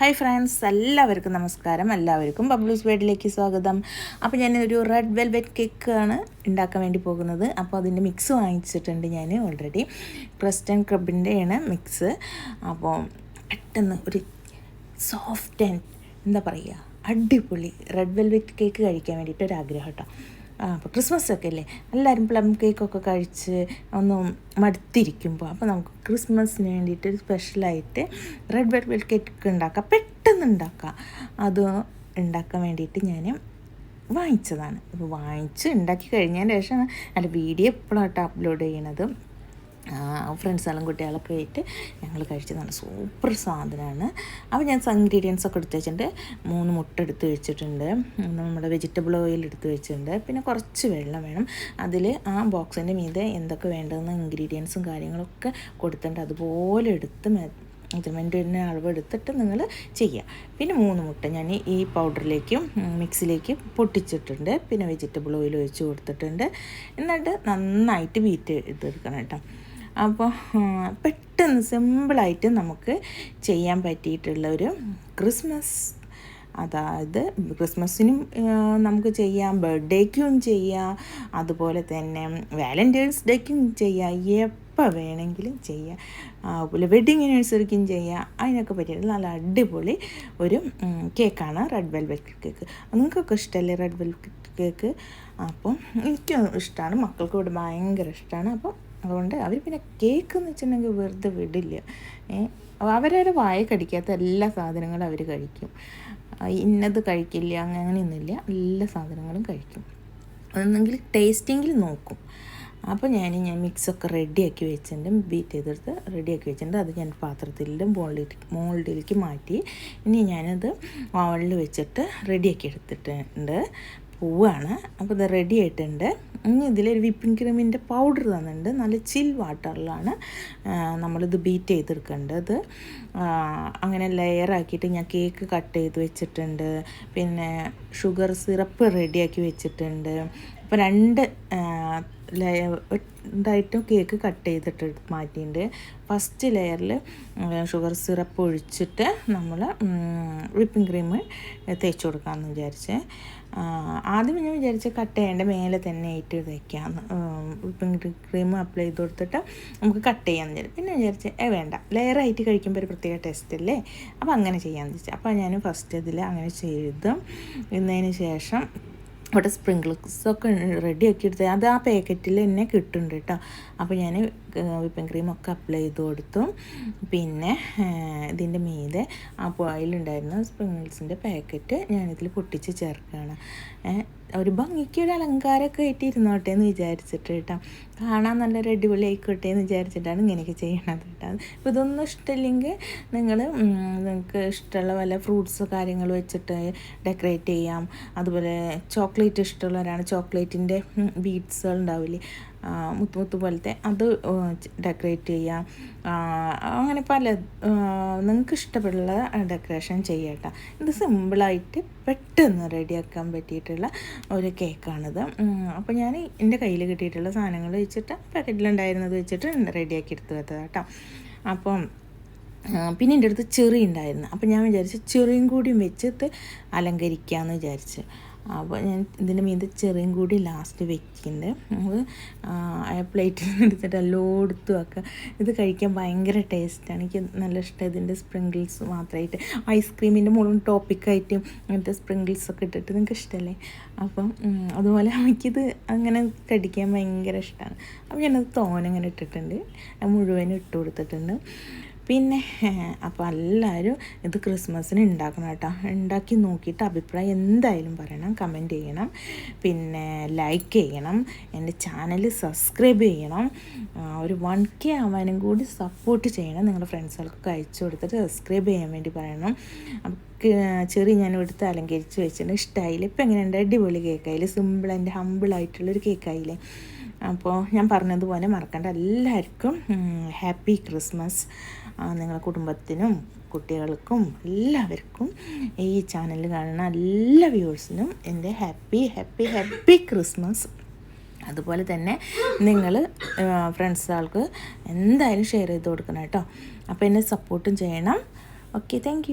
Hi friends എല്ലാവർക്കും നമസ്കാരം. എല്ലാവർക്കും ബബ്ലൂസ് വേഡിലേക്ക് സ്വാഗതം. അപ്പോൾ ഞാൻ ഒരു റെഡ് വെൽവെറ്റ് കേക്ക് ആണ് ഉണ്ടാക്കാൻ വേണ്ടി പോകുന്നത്. അപ്പോൾ അതിന്റെ മിക്സ് വാങ്ങിച്ചിട്ടുണ്ട് ഞാൻ ഓൾറെഡി ക്രിസ്റ്റൻ ക്രബിന്റെയാണ് മിക്സ് അപ്പോൾ പെട്ടെന്ന് ഒരു സോഫ്റ്റ് ആൻഡ് എന്താ പറയുക അടിപൊളി റെഡ് വെൽവെറ്റ് കേക്ക് കഴിക്കാൻ വേണ്ടിയിട്ട് ഒരു ആഗ്രഹം കേട്ടോ. അപ്പോൾ ക്രിസ്മസ് ഒക്കെ അല്ലേ എല്ലാവരും പ്ലം കേക്കൊക്കെ കഴിച്ച് ഒന്ന് മടുത്തിരിക്കുമ്പോൾ അപ്പോൾ നമുക്ക് ക്രിസ്മസിന് വേണ്ടിയിട്ട് സ്പെഷ്യലായിട്ട് റെഡ് വെൽവെറ്റ് കേക്ക് ഉണ്ടാക്കാം. പെട്ടെന്ന് ഉണ്ടാക്കാം. അത് ഉണ്ടാക്കാൻ വേണ്ടിയിട്ട് ഞാൻ വാങ്ങിച്ചതാണ്. അപ്പോൾ വാങ്ങിച്ച് ഉണ്ടാക്കി കഴിഞ്ഞതിന് ശേഷം അല്ല വീഡിയോ എപ്പോഴാട്ടോ അപ്ലോഡ് ചെയ്യണത്? ഫ്രണ്ട്സെല്ലാം കുട്ടികളൊക്കെ ആയിട്ട് ഞങ്ങൾ കഴിച്ചതാണ് സൂപ്പർ സാധനമാണ്. അപ്പോൾ ഞാൻ ഇൻഗ്രീഡിയൻസ് ഒക്കെ എടുത്ത് വെച്ചിട്ടുണ്ട്. മൂന്ന് മുട്ട എടുത്ത് വെച്ചിട്ടുണ്ട്. നമ്മുടെ വെജിറ്റബിൾ ഓയിൽ എടുത്ത് വെച്ചിട്ടുണ്ട്. പിന്നെ കുറച്ച് വെള്ളം വേണം. അതിൽ ആ ബോക്സിന്റെ മീതെ എന്തൊക്കെ വേണ്ടതെന്ന് ഇൻഗ്രീഡിയൻസും കാര്യങ്ങളൊക്കെ കൊടുത്തിട്ടുണ്ട്. അതുപോലെ എടുത്ത് മെജർമെന്റിന്റെ അളവ് എടുത്തിട്ട് നിങ്ങൾ ചെയ്യുക പിന്നെ മൂന്ന് മുട്ട ഞാൻ ഈ പൗഡറിലേക്കും മിക്സിലേക്കും പൊട്ടിച്ചിട്ടുണ്ട്. പിന്നെ വെജിറ്റബിൾ ഓയിൽ ഒഴിച്ച് കൊടുത്തിട്ടുണ്ട്. എന്നിട്ട് നന്നായിട്ട് ബീറ്റ് ചെയ്തെടുക്കണം കേട്ടോ. അപ്പോൾ പെട്ടെന്ന് സിമ്പിളായിട്ട് നമുക്ക് ചെയ്യാൻ പറ്റിയിട്ടുള്ള ഒരു ക്രിസ്മസ്. അതായത് ക്രിസ്മസിനും നമുക്ക് ചെയ്യാം ബർത്ത്ഡേക്കും ചെയ്യാം അതുപോലെ തന്നെ വാലന്റൈൻസ് ഡേക്കും ചെയ്യാം എപ്പോൾ വേണമെങ്കിലും ചെയ്യാം അതുപോലെ വെഡിങ് ആനിവേഴ്സറിക്കും ചെയ്യാം അതിനൊക്കെ പറ്റിയിട്ട് നല്ല അടിപൊളി ഒരു കേക്കാണ് റെഡ് വെൽവെറ്റ് കേക്ക്. നിങ്ങൾക്കൊക്കെ ഇഷ്ടമല്ലേ റെഡ് വെൽവെറ്റ് കേക്ക്? അപ്പം എനിക്കും ഇഷ്ടമാണ് മക്കൾക്കും ഇവിടെ ഭയങ്കര ഇഷ്ടമാണ് അപ്പം അതുകൊണ്ട് അവർ പിന്നെ കേക്ക് എന്ന് വെച്ചിട്ടുണ്ടെങ്കിൽ വെറുതെ വിടില്ല. അവരവരെ വായ കടിക്കാത്ത എല്ലാ സാധനങ്ങളും അവർ കഴിക്കും. ഇന്നത് കഴിക്കില്ല അങ്ങനെയൊന്നുമില്ല. എല്ലാ സാധനങ്ങളും കഴിക്കും. അതെന്നെങ്കിൽ ടേസ്റ്റിങ്ങിൽ നോക്കും. അപ്പോൾ ഞാൻ ഞാൻ മിക്സൊക്കെ റെഡിയാക്കി വെച്ചിട്ടുണ്ട്. ബീറ്റ് ചെയ്തെടുത്ത് റെഡിയാക്കി വെച്ചിട്ടുണ്ട്. അത് ഞാൻ പാത്രത്തിലും മോൾഡിൽ മോൾഡിലേക്ക് മാറ്റി ഇനി ഞാനത് ഓവനിൽ വെച്ചിട്ട് റെഡിയാക്കി എടുത്തിട്ടുണ്ട്. പൂവാണ്. അപ്പോൾ ഇത് റെഡി ആയിട്ടുണ്ട്. ഇനി ഇതിലൊരു വിപ്പിംഗ് ക്രീമിന്റെ പൗഡർ തന്നിട്ടുണ്ട്. നല്ല ചിൽ വാട്ടറിലാണ് നമ്മളിത് ബീറ്റ് ചെയ്തെടുക്കേണ്ടത്. അങ്ങനെ ലെയർ ആക്കിയിട്ട് ഞാൻ കേക്ക് കട്ട് ചെയ്ത് വെച്ചിട്ടുണ്ട്. പിന്നെ ഷുഗർ സിറപ്പ് റെഡിയാക്കി വെച്ചിട്ടുണ്ട്. അപ്പോൾ രണ്ട് ഇതായിട്ടും കേക്ക് കട്ട് ചെയ്തിട്ട് മാറ്റിയിട്ടുണ്ട്. ഫസ്റ്റ് ലെയറിൽ ഷുഗർ സിറപ്പ് ഒഴിച്ചിട്ട് നമ്മൾ വിപ്പിംഗ് ക്രീം തേച്ച് കൊടുക്കാമെന്ന് വിചാരിച്ച്. ആദ്യം ഞാൻ വിചാരിച്ച് കട്ട് ചെയ്യേണ്ട മേലെ തന്നെ ഇട്ട് വയ്ക്കാമെന്ന് വിപ്പിംഗ് ക്രീം അപ്ലൈ ചെയ്ത് കൊടുത്തിട്ട് നമുക്ക് കട്ട് ചെയ്യാമെന്ന് വിചാരിച്ചു. പിന്നെ വിചാരിച്ച് ഏ വേണ്ട. ലെയറായിട്ട് കഴിക്കുമ്പോൾ ഒരു പ്രത്യേക ടേസ്റ്റ് അല്ലേ അപ്പോൾ അങ്ങനെ ചെയ്യാമെന്ന് വെച്ചാൽ അപ്പോൾ ഞാൻ ഫസ്റ്റ് ഇതിൽ അങ്ങനെ ചെയ്ത്. ഇന്നതിന് ശേഷം അവിടെ റെഡി ആക്കി എടുത്ത് അത് ആ പാക്കറ്റിൽ തന്നെ കിട്ടുന്നുണ്ട് കേട്ടോ. അപ്പോൾ ഞാൻ വിപ്പിംഗ് ക്രീമൊക്കെ അപ്ലൈ ചെയ്ത് കൊടുത്തു. പിന്നെ ഇതിന്റെ മീതെ ആ പോയിലുണ്ടായിരുന്ന സ്പ്രിങ്ങിൾസിന്റെ പാക്കറ്റ് ഞാനിതിൽ പൊട്ടിച്ച് ചേർക്കുകയാണ്. ഒരു ഭംഗിക്കൊരു അലങ്കാരമൊക്കെ ആയിട്ട് ഇരുന്നോട്ടെ എന്ന് വിചാരിച്ചിട്ട് കേട്ടോ. കാണാൻ നല്ലൊരു അടിപൊളി ആയിക്കോട്ടെ എന്ന് വിചാരിച്ചിട്ടാണ് ഇങ്ങനെയൊക്കെ ചെയ്യണത് കേട്ടോ. അപ്പോൾ ഇതൊന്നും ഇഷ്ടമില്ലെങ്കിൽ നിങ്ങൾ നിങ്ങൾക്ക് ഇഷ്ടമുള്ള വല്ല ഫ്രൂട്ട്സ് കാര്യങ്ങൾ വെച്ചിട്ട് ഡെക്കറേറ്റ് ചെയ്യാം. അതുപോലെ ചോക്ലേറ്റ് ഇഷ്ടമുള്ളവരാണ്. ചോക്ലേറ്റിന്റെ ബീഡ്സുകൾ ഉണ്ടാവില്ലേ? മുത്ത് മുത്ത് പോലത്തെ അത് ഡെക്കറേറ്റ് ചെയ്യാം. അങ്ങനെ പല നിങ്ങൾക്ക് ഇഷ്ടപ്പെടുള്ള ഡെക്കറേഷൻ ചെയ്യട്ടോ. ഇത് സിമ്പിളായിട്ട് പെട്ടെന്ന് റെഡിയാക്കാൻ പറ്റിയിട്ടുള്ള ഒരു കേക്കാണിത് അപ്പോൾ ഞാൻ എന്റെ കയ്യിൽ കിട്ടിയിട്ടുള്ള സാധനങ്ങൾ വെച്ചിട്ട് പാക്കറ്റിലുണ്ടായിരുന്നത് വെച്ചിട്ട് റെഡിയാക്കി എടുത്ത് വെച്ചത് കേട്ടോ അപ്പം പിന്നെ എന്റെ അടുത്ത് ചെറി ഉണ്ടായിരുന്നു. അപ്പം ഞാൻ വിചാരിച്ചു ചെറിയും കൂടിയും വെച്ചിട്ട് അലങ്കരിക്കാമെന്ന് വിചാരിച്ചു. അപ്പോൾ ഞാൻ ഇതിന്റെ മീതെ ചെറിയും കൂടി ലാസ്റ്റ് വെക്കുന്നുണ്ട് നമുക്ക് പ്ലേറ്റിൽ എടുത്തിട്ട് എല്ലായിടത്തും ഒക്കെ ഇത് കഴിക്കാൻ ഭയങ്കര ടേസ്റ്റാണ് എനിക്ക് നല്ല ഇഷ്ടം ഇതിന്റെ സ്പ്രിങ്കിൾസ് മാത്രമായിട്ട് ഐസ്ക്രീമിന്റെ മുഴുവൻ ടോപ്പിക്കായിട്ടും അങ്ങനത്തെ സ്പ്രിങ്കിൾസ് ഒക്കെ ഇട്ടിട്ട് നിങ്ങൾക്ക് ഇഷ്ടമല്ലേ അപ്പം അതുപോലെ എനിക്കിത് അങ്ങനെ കടിക്കാൻ ഭയങ്കര ഇഷ്ടമാണ് അപ്പോൾ ഞാനത് തോനങ്ങനെ ഇട്ടിട്ടുണ്ട്. മുഴുവനും ഇട്ട് കൊടുത്തിട്ടുണ്ട്. പിന്നെ അപ്പോൾ എല്ലാവരും ഇത് ക്രിസ്മസിന് ഉണ്ടാക്കണം കേട്ടോ. ഉണ്ടാക്കി നോക്കിയിട്ട് അഭിപ്രായം എന്തായാലും പറയണം കമന്റ് ചെയ്യണം. പിന്നെ ലൈക്ക് ചെയ്യണം എന്റെ ചാനൽ സബ്സ്ക്രൈബ് ചെയ്യണം. ഒരു വൺ കെ ആവാനും കൂടി സപ്പോർട്ട് ചെയ്യണം. നിങ്ങളുടെ ഫ്രണ്ട്സുകൾക്കൊക്കെ അയച്ചു കൊടുത്തിട്ട് സബ്സ്ക്രൈബ് ചെയ്യാൻ വേണ്ടി പറയണം. ചെറിയ ഞാൻ എടുത്ത് അലങ്കരിച്ച് വെച്ചിട്ടുണ്ട്. ഇഷ്ടമായില്ല ഇപ്പം എങ്ങനെയുണ്ട്? അടിപൊളി കേക്കായില്ലേ സിമ്പിൾ ആൻഡ് ഹമ്പിളായിട്ടുള്ളൊരു കേക്കായില്ലേ അപ്പോൾ ഞാൻ പറഞ്ഞതുപോലെ മറക്കേണ്ട. എല്ലാവർക്കും ഹാപ്പി ക്രിസ്മസ്. നിങ്ങളുടെ കുടുംബത്തിനും കുട്ടികൾക്കും എല്ലാവർക്കും ഈ ചാനൽ കാണുന്ന എല്ലാ വ്യൂവേഴ്സിനും എന്റെ ഹാപ്പി ഹാപ്പി ഹാപ്പി ക്രിസ്മസ്. അതുപോലെ തന്നെ നിങ്ങൾ ഫ്രണ്ട്സുകൾക്ക് എന്തായാലും ഷെയർ ചെയ്ത് കൊടുക്കണം കേട്ടോ. അപ്പോൾ എന്നെ സപ്പോർട്ടും ചെയ്യണം. Okay thank